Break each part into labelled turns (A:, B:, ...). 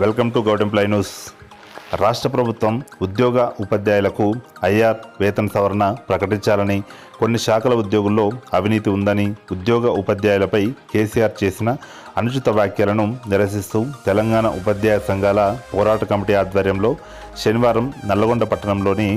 A: Welcome to Goud employee news. రాష్ట్ర ప్రభుత్వం ఉద్యోగ ఉపాధ్యాయులకు ఐఆర్ వేతన సవరణ ప్రకటించాలని కొన్ని శాఖల ఉద్యోగుల్లో అవినీతి ఉందని ఉద్యోగ ఉపాధ్యాయులపై కేసీఆర్ చేసిన అనుచిత వ్యాఖ్యలను నిరసిస్తూ తెలంగాణ ఉపాధ్యాయ సంఘాల పోరాట కమిటీ ఆధ్వర్యంలో శనివారం నల్లగొండ పట్టణంలోని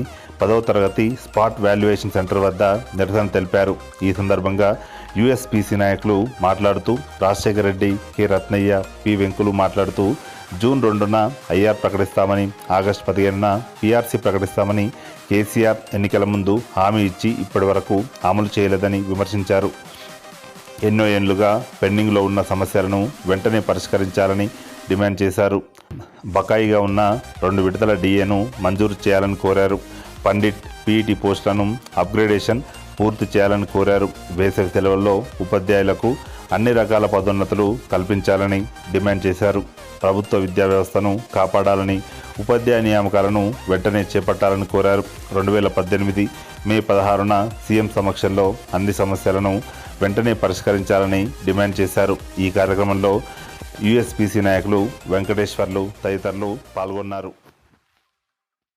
A: పదవ తరగతి స్పాట్ వాల్యుయేషన్ సెంటర్ వద్ద నిరసన తెలిపారు. ఈ సందర్భంగా యుఎస్పిసి నాయకులు మాట్లాడుతూ రాజశేఖర రెడ్డి కె. రత్నయ్య పి. వెంకులు మాట్లాడుతూ జూన్ రెండున ఐఆర్ ప్రకటిస్తామని ఆగస్టు పదిహేనున పీఆర్సీ ప్రకటిస్తామని కేసీఆర్ ఎన్నికల ముందు హామీ ఇచ్చి ఇప్పటి వరకు అమలు చేయలేదని విమర్శించారు. ఎన్నో ఏళ్ళుగా పెండింగ్లో ఉన్న సమస్యలను వెంటనే పరిష్కరించాలని డిమాండ్ చేశారు. బకాయిగా ఉన్న రెండు విడతల డిఏను మంజూరు చేయాలని కోరారు. పండిట్ పీఈటీ పోస్టులను అప్గ్రేడేషన్ పూర్తి చేయాలని కోరారు. వేసవి సెలవుల్లో ఉపాధ్యాయులకు అన్ని రకాల పదోన్నతులు కల్పించాలని డిమాండ్ చేశారు. ప్రభుత్వ విద్యా వ్యవస్థను కాపాడాలని ఉపాధ్యాయ నియామకాలను వెంటనే చేపట్టాలని కోరారు. రెండు వేల పద్దెనిమిది మే పదహారున సీఎం సమక్షంలో అన్ని సమస్యలను వెంటనే పరిష్కరించాలని డిమాండ్ చేశారు. ఈ కార్యక్రమంలో యుఎస్పిసి నాయకులు వెంకటేశ్వర్లు తదితరులు పాల్గొన్నారు.